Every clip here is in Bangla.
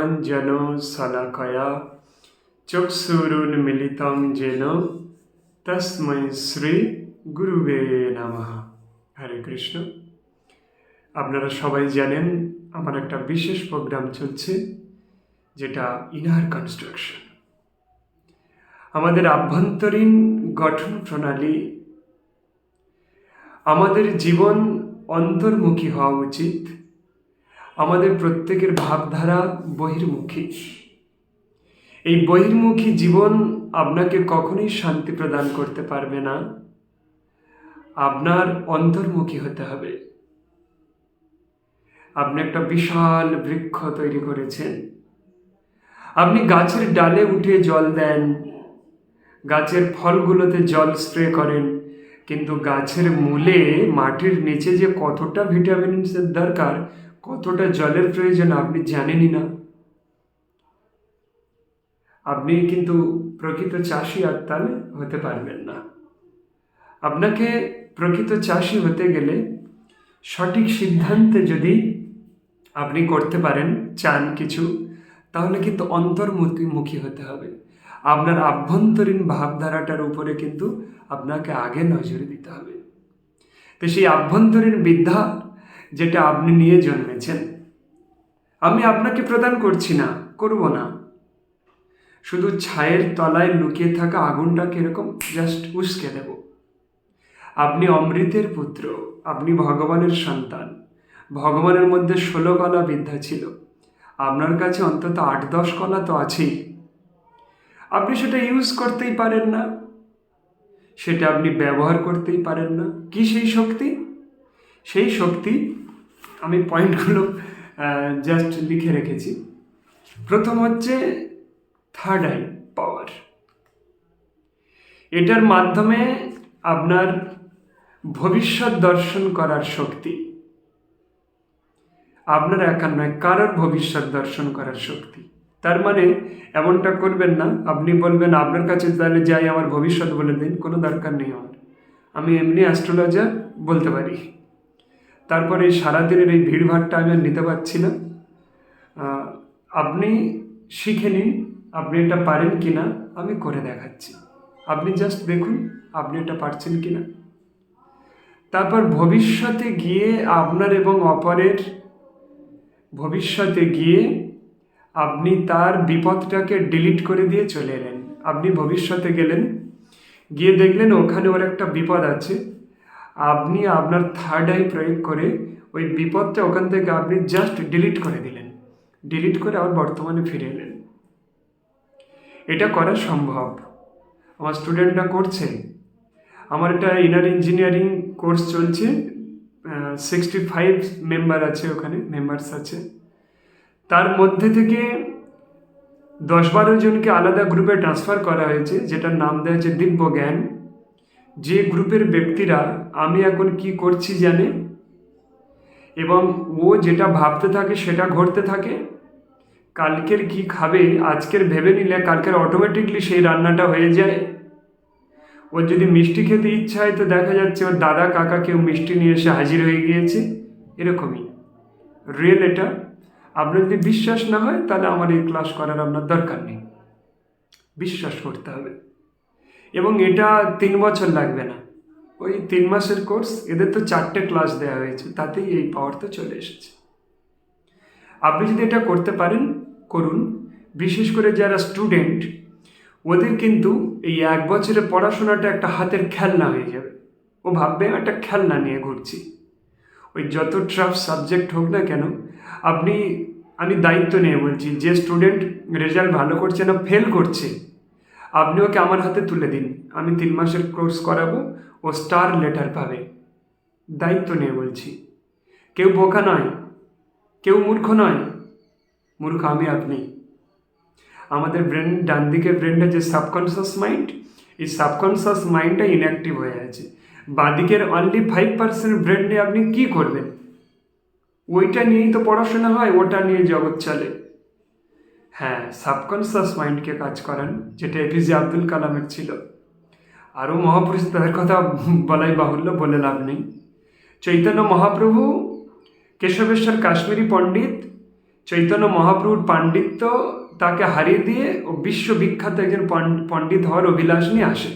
জ্ঞানাঞ্জন শলাকয়া চক্ষুরুন্মিলিতং যেন তস্মৈ শ্রী গুরুবে নমঃ হরে কৃষ্ণ আপনারা সবাই জানেন, আমার একটা বিশেষ প্রোগ্রাম চলছে, যেটা ইনার কনস্ট্রাকশন। আমাদের আভ্যন্তরীণ গঠন প্রণালী, আমাদের জীবন অন্তর্মুখী হওয়া উচিত আমাদের প্রত্যেকের ভাবধারা বহির্মুখী। এই বহির্মুখী জীবন আপনাকে কখনোই শান্তি প্রদান করতে পারবে না। আপনার অন্তর্মুখী হতে হবে। আপনি একটা বিশাল বৃক্ষ তৈরি করেছেন। আপনি গাছের ডালে উঠে জল দেন। গাছের ফলগুলোতে জল স্প্রে করেন। কিন্তু গাছের মূলে মাটির নিচে যে কতটা ভিটামিনসের দরকার কতটা জলের প্রয়োজন আপনি জানেনই না। আপনি কিন্তু প্রকৃত চাষি আর তাহলে হতে পারবেন না। আপনাকে প্রকৃত চাষি হতে গেলে সঠিক সিদ্ধান্তে যদি আপনি করতে পারেন, চান কিছু, তাহলে কিন্তু অন্তর্মুখীমুখী হতে হবে। আপনার আভ্যন্তরীণ ভাবধারাটার উপরে কিন্তু আপনাকে আগে নজর দিতে হবে। তো সেই আভ্যন্তরীণ বিদ্যা যেটা আপনি নিয়ে জন্মেছেন। আমি আপনাকে প্রদান করছি না, করব না। শুধু ছায়ের তলায় লুকিয়ে থাকা আগুনটাকে এরকম জাস্ট উস্কে দেব। আপনি অমৃতের পুত্র, আপনি ভগবানের সন্তান। ভগবানের মধ্যে ষোলো কলা বিদ্যা ছিল। আপনার কাছে অন্তত আট, দশ কলা তো আছেই। আপনি সেটা ইউজ করতেই পারেন না। সেটা আপনি ব্যবহার করতেই পারেন না। কি সেই শক্তি? সেই শক্তি আমি পয়েন্টগুলো জাস্ট লিখে রেখেছি। প্রথম হচ্ছে থার্ড আই পাওয়ার এটার মাধ্যমে আপনার ভবিষ্যৎ দর্শন করার শক্তি, আপনার একার নয় কারোর ভবিষ্যৎ দর্শন করার শক্তি। তার মানে এমনটা করবেন না, আপনি বলবেন, আপনার কাছে তাহলে যাই, আমার ভবিষ্যৎ বলে দিন, কোনো দরকার নেই আমার। আমি এমনি অ্যাস্ট্রোলজার বলতে পারি। তারপরে সারাদিনের এই ভিড়ভাড়টা আমি আর নিতে পারছি না। আপনি শিখে নিন, আপনি এটা পারেন কি না আমি করে দেখাচ্ছি। আপনি জাস্ট দেখুন, আপনি এটা পারছেন কি না তারপর ভবিষ্যতে গিয়ে আপনার এবং অপরের ভবিষ্যতে গিয়ে আপনি তার বিপদটাকে ডিলিট করে দিয়ে চলে এলেন। আপনি ভবিষ্যতে গেলেন, গিয়ে দেখলেন ওখানে ওর একটা বিপদ আছে। আপনি আপনার থার্ড আই প্রয়োগ করে ওই বিপদটা ওখান থেকে আপনি জাস্ট ডিলিট করে দিলেন। ডিলিট করে আবার বর্তমানে ফিরে এলেন। এটা করা সম্ভব। আমার স্টুডেন্টরা করছে। আমার এটা ইনার ইঞ্জিনিয়ারিং কোর্স চলছে। সিক্সটি ফাইভ মেম্বার আছে ওখানে মেম্বার্স আছে। তার মধ্যে থেকে দশ বারো জনকে আলাদা গ্রুপে ট্রান্সফার করা হয়েছে, যেটার নাম দেওয়া হয়েছে দিব্য জ্ঞান যে গ্রুপের ব্যক্তিরা, আমি এখন কি করছি জানে? এবং ও যেটা ভাবতে থাকে, সেটা ঘটতে থাকে। কালকের কি খাবে, আজকের ভেবে নিলে কালকের অটোমেটিকলি সেই রান্নাটা হয়ে যায়। ওর যদি মিষ্টি খেতে ইচ্ছা হয়, তো দেখা যাচ্ছে ওর দাদা, কাকা কেউ মিষ্টি নিয়ে এসে হাজির হয়ে গিয়েছে। এরকমই। রিয়েল এটা। আপনার যদি বিশ্বাস না হয়, তাহলে আমার এই ক্লাস করার আপনার দরকার নেই। বিশ্বাস করতে হবে। এবং এটা তিন বছর লাগবে না। ওই তিন মাসের কোর্স এদের তো চারটে ক্লাস দেওয়া হয়েছে, তাতেই এই পাওয়ার তো চলে এসেছে। আপনি যদি এটা করতে পারেন, করুন। বিশেষ করে যারা স্টুডেন্ট ওদের কিন্তু এই এক বছরের পড়াশোনাটা একটা হাতের খেলনা হয়ে যাবে। ও ভাববে একটা খেলনা নিয়ে ঘুরছি। ওই যত ট্রাফ সাবজেক্ট হোক না কেন, আপনি, আমি দায়িত্ব নিয়ে বলছি, যে স্টুডেন্ট রেজাল্ট ভালো করছে না ফেল করছে আপনি ওকে আমার হাতে তুলে দিন। আমি তিন মাসের কোর্স করাবো ও স্টার লেটার পাবে। দায়িত্ব নিয়ে বলছি। কেউ বোকা নয়। কেউ মূর্খ নয়। মূর্খ আমি আপনি। আমাদের ব্রেন ডান দিকে ব্রেনটা যে সাবকনসিয়াস মাইন্ড, এই সাবকনসিয়াস মাইন্ডটা ইনঅ্যাক্টিভ হয়ে আছে। বাঁদিকের অনলি ফাইভ পার্সেন্ট ব্রেন নিয়ে আপনি কী করবেন? ওইটা নিয়েই তো পড়াশোনা হয়, ওটা নিয়ে জগৎ চলে। হ্যাঁ সাবকনসিয়াস মাইন্ডকে কাজ করান, যেটা এপিজে আব্দুল কালামের ছিল। আরও মহাপুরুষ তাদের কথা বলাই বাহুল্য বলে লাভ নেই। চৈতন্য মহাপ্রভু, কেশবেশ্বর কাশ্মীরি পণ্ডিত, চৈতন্য মহাপ্রভুর পাণ্ডিত্য তাকে হারিয়ে দিয়ে ও বিশ্ববিখ্যাত একজন পণ্ড- পণ্ডিত হওয়ার অভিলাষ নিয়ে আসে।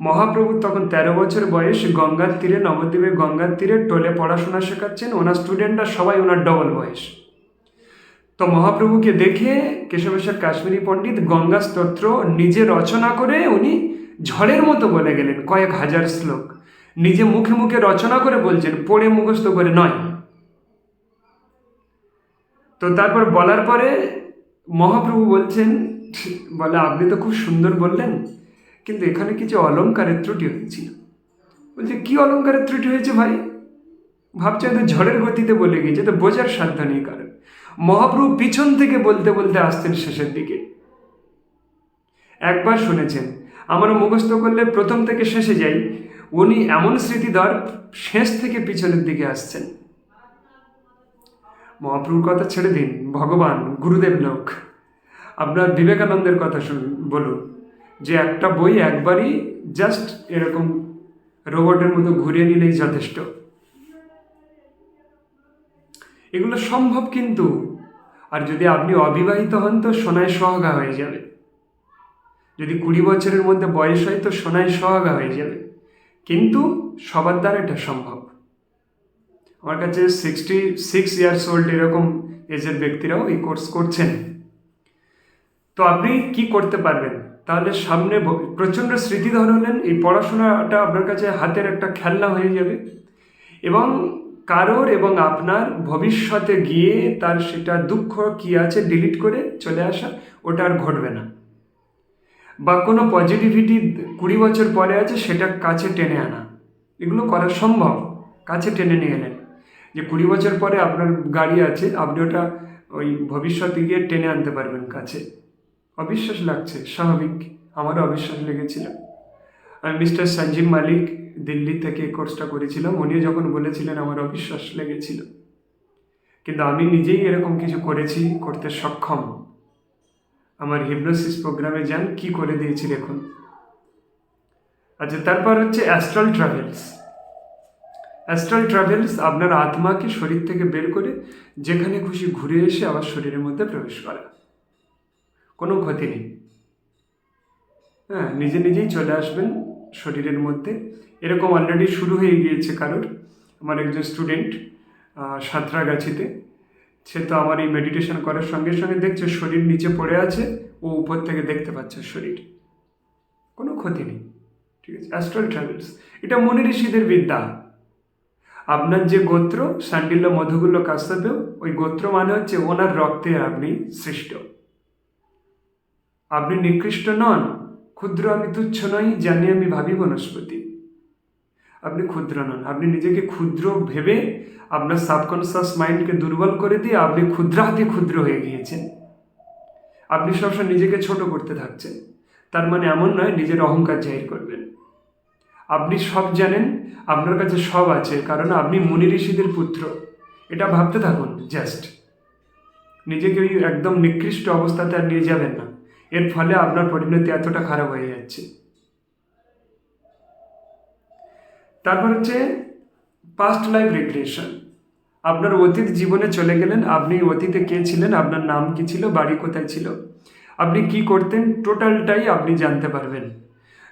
মহাপ্রভু তখন তেরো বছর বয়স, গঙ্গার তীরে নবদ্বীপের গঙ্গার তীরে টোলে পড়াশোনা শেখাচ্ছেন। ওনার স্টুডেন্টরা সবাই ওনার ডবল বয়স। তো মহাপ্রভুকে দেখে কেশবেশ্বর কাশ্মীরি পণ্ডিত গঙ্গা স্তোত্র নিজে রচনা করে উনি ঝড়ের মতো বলে গেলেন কয়েক হাজার শ্লোক। নিজে মুখে মুখে রচনা করে বলছেন, পড়ে মুখস্থ করে নয়। তো তারপর বলার পরে মহাপ্রভু বলছেন, বলে, আপনি তো খুব সুন্দর বললেন, কিন্তু এখানে কিছু অলঙ্কারের ত্রুটি হয়েছিল। বলছে, কি অলঙ্কারের ত্রুটি হয়েছে ভাই? ভাবছে হয়তো ঝড়ের গতিতে বলে গিয়েছে তো বোঝার সাধ্য নেই কারণ মহাপ্রভু পিছন থেকে বলতে বলতে আসতেন শেষের দিকে। একবার শুনেছেন, আমরা মুখস্থ করলে প্রথম থেকে শেষে যাই, উনি এমন স্মৃতিধর শেষ থেকে পিছনের দিকে আসছেন। মহাপ্রভুর কথা ছেড়ে দিন, ভগবান, গুরুদেব লোক। আপনার বিবেকানন্দের কথা শুন, বলুন, যে একটা বই একবারই জাস্ট এরকম রোবটের মতো ঘুরিয়ে নিলেই যথেষ্ট। এগুলো সম্ভব কিন্তু। আর যদি আপনি অবিবাহিত হন তো সোনায় সহগা হয়ে যাবে। যদি কুড়ি বছরের মধ্যে বয়স হয় তো সোনায় সহগা হয়ে যাবে। কিন্তু সবার দ্বারা এটা সম্ভব। আমার কাছে সিক্সটি সিক্স ইয়ার্স ওল্ড এরকম এজের ব্যক্তিরাও এই কোর্স করছেন। তো আপনি কি করতে পারবেন? তাহলে সামনে প্রচণ্ড স্মৃতিধর হলেন, এই পড়াশোনাটা আপনার কাছে হাতের একটা খেলনা হয়ে যাবে। এবং কারোর এবং আপনার ভবিষ্যতে গিয়ে তার সেটা দুঃখ কি আছে ডিলিট করে চলে আসা, ওটা আর ঘটবে না। বা কোনো পজিটিভিটি কুড়ি বছর পরে আছে, সেটা কাছে টেনে আনা। এগুলো করা সম্ভব, কাছে টেনে নিয়ে এলেন। যে কুড়ি বছর পরে আপনার গাড়ি আছে, আপনি ওটা ওই ভবিষ্যতে গিয়ে টেনে আনতে পারবেন কাছে। অবিশ্বাস লাগছে, স্বাভাবিক। আমারও অবিশ্বাস লেগেছিল। আমি মিস্টার সঞ্জীব মালিক দিল্লি থেকে কোর্সটা করেছিলাম। উনিও যখন বলেছিলেন, আমার অবিশ্বাস লেগেছিল। কিন্তু আমি নিজেই এরকম কিছু করেছি, করতে সক্ষম। আমার হিপনোসিস প্রোগ্রামে যান, কি করে দিয়েছি দেখুন। আচ্ছা তারপর হচ্ছে অ্যাস্ট্রাল ট্রাভেলস অ্যাস্ট্রাল ট্রাভেলস আপনার আত্মাকে শরীর থেকে বের করে যেখানে খুশি ঘুরে এসে আবার শরীরের মধ্যে প্রবেশ করা। কোনো ক্ষতি নেই। হ্যাঁ নিজে নিজেই চলে আসবেন শরীরের মধ্যে। এরকম অলরেডি শুরু হয়ে গিয়েছে কারোর, আমার একজন স্টুডেন্ট সাঁতরাগাছিতে। সে তো আমার এই মেডিটেশন করার সঙ্গে সঙ্গে দেখছে শরীর নিচে পড়ে আছে, ও উপর থেকে দেখতে পাচ্ছে শরীর। কোনো ক্ষতি নেই, ঠিক আছে? অ্যাস্ট্রাল ট্রাভেলস এটা মনি ঋষিদের বিদ্যা। আপনার যে গোত্র, সান্ডিল্য মধুগুল্য কাশ্যপেও, ওই গোত্র মানে হচ্ছে ওনার রক্তে আপনি সৃষ্ট। আপনি নিকৃষ্ট নন, ক্ষুদ্র আমি তুচ্ছ নই, জানি আমি ভাবি বনস্পতি। আপনি ক্ষুদ্র নন। আপনি নিজেকে ক্ষুদ্র ভেবে আপনার সাবকনসিয়াস মাইন্ডকে দুর্বল করে দিয়ে আপনি ক্ষুদ্রাতি ক্ষুদ্র হয়ে গিয়েছেন। আপনি সবসময় নিজেকে ছোট করতে থাকছেন। তার মানে এমন নয়, নিজের অহংকার জাহির করবেন। আপনি সব জানেন, আপনার কাছে সব আছে, কারণ আপনি মুনি ঋষিদের পুত্র। এটা ভাবতে থাকুন জাস্ট নিজেকে ওই একদম নিকৃষ্ট অবস্থাতে আর নিয়ে যাবেন না। এর ফলে আপনার পরিণতি এতটা খারাপ হয়ে যাচ্ছে। তারপর হচ্ছে পাস্ট লাইফ রিগ্রেশন আপনার অতীত জীবনে চলে গেলেন, আপনি অতীতে কে ছিলেন, আপনার নাম কি ছিল, বাড়ি কোথায় ছিল, আপনি কি করতেন টোটালটাই আপনি জানতে পারবেন।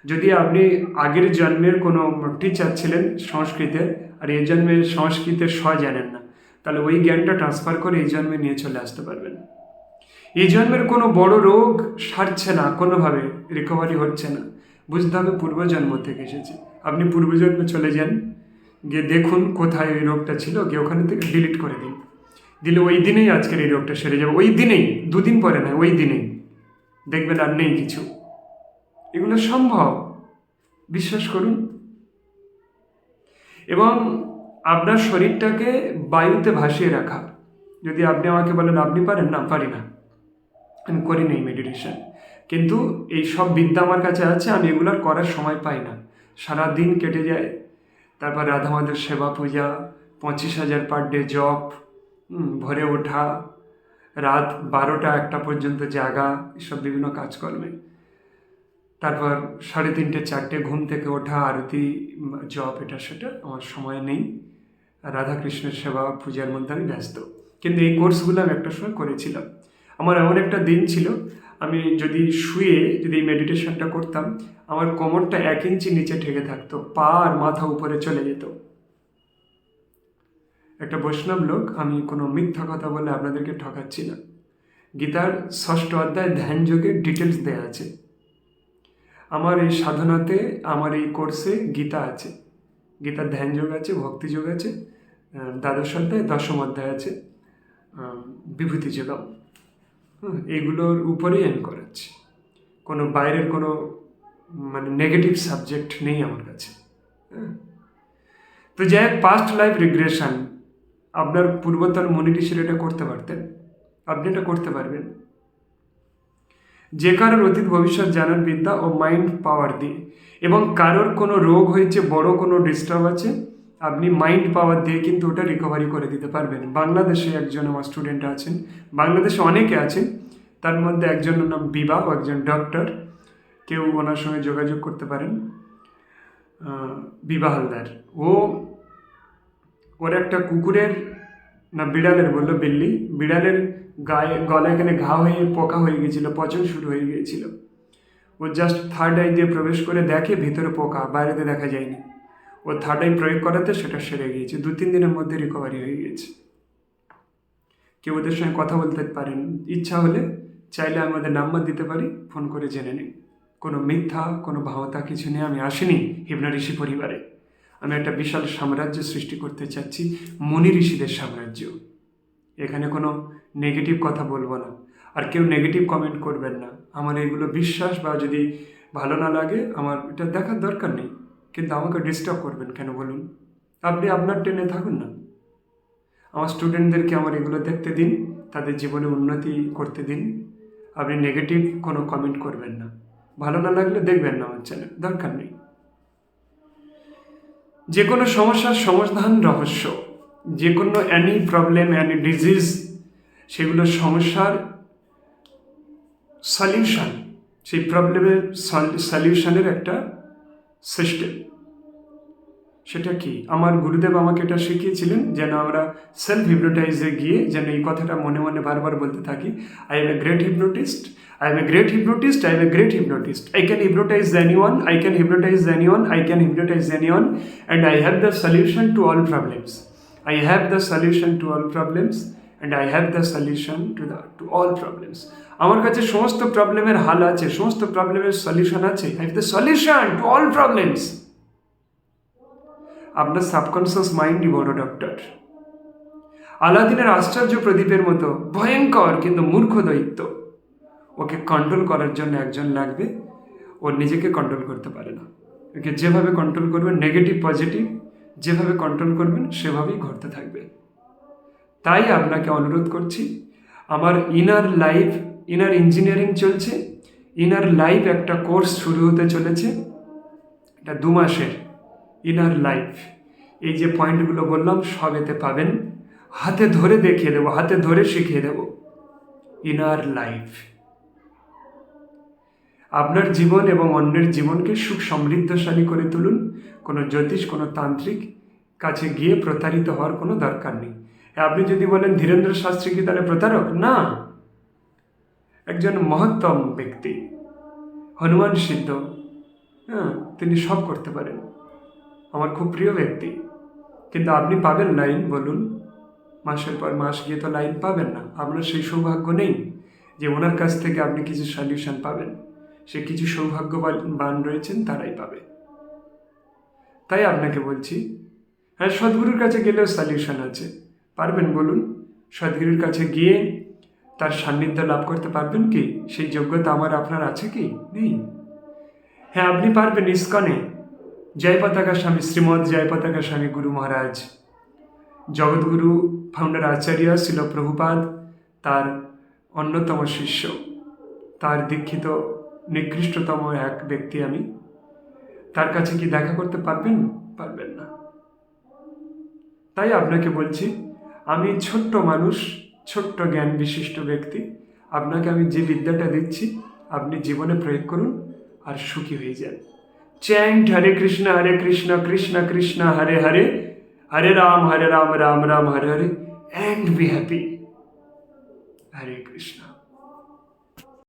যদি আপনি আগের জন্মের কোনো টিচার ছিলেন সংস্কৃতের আর এই জন্মে সংস্কৃতের স জানেন না, তাহলে ওই জ্ঞানটা ট্রান্সফার করে এই জন্মে নিয়ে চলে আসতে পারবেন। এই জন্মের কোনো বড় রোগ সারছে না, কোনোভাবে রিকভারি হচ্ছে না। বুঝতে হবে পূর্বজন্ম থেকে এসেছে। আপনি পূর্বজন্মে চলে যান, গিয়ে দেখুন কোথায় ওই রোগটা ছিল, গিয়ে ওখানে থেকে ডিলিট করে দিন। দিলে ওই দিনেই আজকের এই রোগটা সেরে যাবে। ওই দিনেই, দুদিন পরে নয়, ওই দিনেই। দেখবেন আর নেই কিছু। এগুলো সম্ভব। বিশ্বাস করুন। এবং আপনার শরীরটাকে বায়ুতে ভাসিয়ে রাখা। যদি আপনি আমাকে বলেন, আপনি পারেন? না, পারি না। আমি করি নেই মেডিটেশন কিন্তু এই সব বিদ্যা আমার কাছে আছে, আমি এগুলোর করার সময় পাই না। সারা দিন কেটে যায়। তারপর রাধা মাধবের সেবা পূজা, পঁচিশ হাজার পার ডে জব ভোরে ওঠা, রাত বারোটা একটা পর্যন্ত জাগা, এসব বিভিন্ন কাজকর্মে। তারপর সাড়ে তিনটে, চারটে ঘুম থেকে ওঠা, আরতি জব এটা সেটা আমার সময় নেই। রাধাকৃষ্ণের সেবা, পূজার মধ্যে আমি ব্যস্ত। কিন্তু এই কোর্সগুলো আমি একটা সময় করেছিলাম। আমার এমন একটা দিন ছিল আমি যদি শুয়ে যদি মেডিটেশনটা করতাম, আমার কোমরটা এক ইঞ্চি নিচে ঠেকে থাকতো, পা আর মাথা উপরে চলে যেত। একটা বৈষ্ণব লোক, আমি কোনো মিথ্যা কথা বলে আপনাদেরকে ঠকাচ্ছি না। গীতার ষষ্ঠ অধ্যায় ধ্যান যোগের ডিটেলস দেওয়া আছে। আমার এই সাধনাতে, আমার এই কোর্সে গীতা আছে। গীতার ধ্যান যোগ আছে, ভক্তি যোগ আছে দ্বাদশ অধ্যায়, দশম অধ্যায় আছে বিভূতি যোগম। এগুলোর উপরেই করাচ্ছি। কোনো বাইরের কোনো মানে নেগেটিভ সাবজেক্ট নেই আমার কাছে। তো যাই হোক পাস্ট লাইফ রিগ্রেশন আপনার পূর্বতন মনি ঋষিরা এটা করতে পারতেন? আপনি এটা করতে পারবেন। যে কারোর অতীত ভবিষ্যৎ জানার বিদ্যা ও মাইন্ড পাওয়ার দিয়ে। এবং কারোর কোনো রোগ হয়েছে, বড় কোনো ডিস্টার্ব আছে? আপনি মাইন্ড পাওয়ার দিয়ে কিন্তু ওটা রিকভারি করে দিতে পারবেন। বাংলাদেশে একজন আমার স্টুডেন্ট আছেন। বাংলাদেশে অনেকে আছেন। তার মধ্যে একজনের নাম বিবাহ একজন ডক্টর কেউ ওনার সঙ্গে যোগাযোগ করতে পারেন। বিবাহ হালদার। ও, ওর একটা কুকুরের না বিড়ালের বলল বিল্লি। বিড়ালের গায়ে, গলায় এখানে ঘা হয়ে পোকা হয়ে গিয়েছিল পচন শুরু হয়ে গিয়েছিল ও জাস্ট থার্ড আই দিয়ে প্রবেশ করে দেখে ভিতরে পোকা, বাইরেতে দেখা যায়নি। ও থার্ড আই প্রয়োগ করাতে সেটা সেরে গিয়েছে। দু, তিন দিনের মধ্যে রিকভারি হয়ে গিয়েছে। কেউ ওদের সঙ্গে কথা বলতে পারেন। ইচ্ছা হলে চাইলে আমি ওদের নাম্বার দিতে পারি ফোন করে জেনে নিন কোনো মিথ্যা, কোনো ভাওতা কিছু নিয়ে আমি আসিনি হিমনা ঋষি পরিবারে। আমি একটা বিশাল সাম্রাজ্য সৃষ্টি করতে চাচ্ছি, মুনি ঋষিদের সাম্রাজ্য। এখানে কোনো নেগেটিভ কথা বলব না। আর কেউ নেগেটিভ কমেন্ট করবেন না। আমার এগুলো বিশ্বাস বা যদি ভালো না লাগে, আমার এটা দেখার দরকার নেই। কিন্তু আমাকে ডিস্টার্ব করবেন কেন বলুন? আপনি আপনার ট্রেনে থাকুন না। আমার স্টুডেন্টদেরকে আমার এগুলো দেখতে দিন, তাদের জীবনে উন্নতি করতে দিন। আপনি নেগেটিভ কোনো কমেন্ট করবেন না। ভালো না লাগলে দেখবেন না আমার চ্যানেল দরকার নেই। যে কোনো সমস্যার সমাধান রহস্য যে কোনো অ্যানি প্রবলেম অ্যানি ডিজিজ সেগুলো সমস্যার সলিউশন সেই প্রবলেমের সলিউশনের একটা সিস্টেম সেটা কি আমার গুরুদেব আমাকে এটা শিখিয়েছিলেন যেন আমরা সেলফ হিপনোটাইজে গিয়ে যেন এই কথাটা মনে মনে বারবার বলতে থাকি I am a great hypnotist I am a great hypnotist. I am a great hypnotist. I can hypnotize anyone. I can hypnotize anyone. I can hypnotize anyone. And I have the solution to all problems. I have the solution to all problems. And I have the solution to the, to all problems. আমার কাছে সমস্ত প্রবলেমের হাল আছে, সমস্ত প্রবলেমের সলিউশন আছে। I have the solution to all problems আপনার সাবকনসিয়াস মাইন্ডই বড় ডক্টর আলাদিনের আশ্চর্য প্রদীপের মতো, ভয়ঙ্কর কিন্তু মূর্খ দৈত্য ওকে কন্ট্রোল করার জন্য একজন লাগবে, ও নিজেকে কন্ট্রোল করতে পারে না। ওকে যেভাবে কন্ট্রোল করবেন নেগেটিভ পজিটিভ যেভাবে কন্ট্রোল করবেন, সেভাবেই ঘটতে থাকবে। তাই আপনাকে অনুরোধ করছি, আমার ইনার লাইফ ইনার ইঞ্জিনিয়ারিং চলছে ইনার লাইফ একটা কোর্স শুরু হতে চলেছে, এটা দু মাসের ইনার লাইফ এই যে পয়েন্টগুলো বললাম, সব এতে পাবেন। হাতে ধরে দেখিয়ে দেবো, হাতে ধরে শিখিয়ে দেবো। ইনার লাইফ আপনার জীবন এবং অন্যের জীবনকে সুখ সমৃদ্ধশালী করে তুলুন। কোনো জ্যোতিষ, কোনো তান্ত্রিক কাছে গিয়ে প্রতারিত হওয়ার কোনো দরকার নেই। আপনি যদি বলেন ধীরেন্দ্র শাস্ত্রী কি তাহলে প্রতারক? না। একজন মহত্তম ব্যক্তি, হনুমান সিদ্ধ হ্যাঁ তিনি সব করতে পারেন। আমার খুব প্রিয় ব্যক্তি। কিন্তু আপনি পাবেন লাইন, বলুন। মাসের পর মাস গিয়ে তো লাইন পাবেন না। আপনার সেই সৌভাগ্য নেই যে ওনার কাছ থেকে আপনি কিছু সলিউশন পাবেন। সে কিছু সৌভাগ্যবান রয়েছেন, তারাই পাবে। তাই আপনাকে বলছি হ্যাঁ সদ্গুরুর কাছে গেলেও সলিউশন আছে। পারবেন বলুন? সদগুরুর কাছে গিয়ে তার সান্নিধ্য লাভ করতে পারবেন কি? সেই যোগ্যতা আমার, আপনার আছে কি? নেই। হ্যাঁ আপনি পারবেন ইস্কনে। জয় পতাকা স্বামী, শ্রীমৎ জয় পতাকা স্বামী গুরু মহারাজ। জগৎগুরু ফাউন্ডার আচার্য ছিল প্রভুপাদ, তার অন্যতম শিষ্য। তার দীক্ষিত, নিকৃষ্টতম এক ব্যক্তি আমি। তার কাছে কি দেখা করতে পারবেন? পারবেন না। তাই আপনাকে বলছি আমি ছোট্ট মানুষ, ছোট্ট জ্ঞান বিশিষ্ট ব্যক্তি। আপনাকে আমি যে বিদ্যাটা দিচ্ছি, আপনি জীবনে প্রয়োগ করুন আর সুখী হয়ে যান। Chant Hare Krishna Hare Krishna Krishna Krishna, Hare Hare. Hare Ram Hare Ram Ram Ram, Hare Hare. And be happy Hare Krishna.